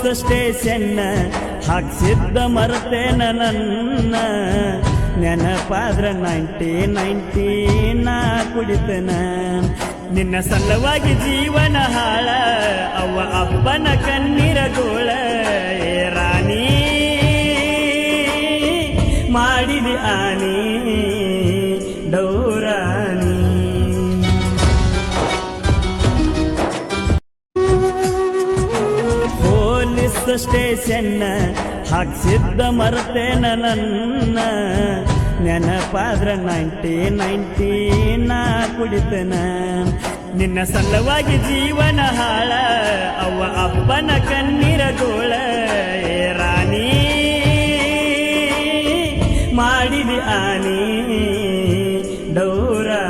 Police station ಹಾಕ್ಸಿದ್ದ ಮರತೆ ನನ್ನ ನೆನಪಾದ್ರ ninety ninety ನಾ ಕುಡಿತನ. ನಿನ್ನ ಸಲುವಾಗಿ ಜೀವನ ಹಾಳ ಅವ ಅಪ್ಪನ ಕಣ್ಣೀರ ಗೋಳ ರಾಣಿ ಮಾಡಿದಿ ಆನಿ ಡೌರಾಣಿ ಹೊಸ ಸ್ಟೇಷನ್ನ ಹಾಕ್ಸಿದ್ದ ಮರತೆ ನನ್ನ. ನೆನಪಾದ್ರ ನೈಂಟಿ ನೈಂಟಿ ನಾ ಕುಡಿತನ. ನಿನ್ನ ಸಲುವಾಗಿ ಜೀವನ ಹಾಳ. ಅವ್ವ ಅಪ್ಪನ ಕಣ್ಣೀರ ಗೋಳ. ಏ ರಾಣಿ, ಮಾಡಿದಿ ಆನಿ. ಡೌರಾ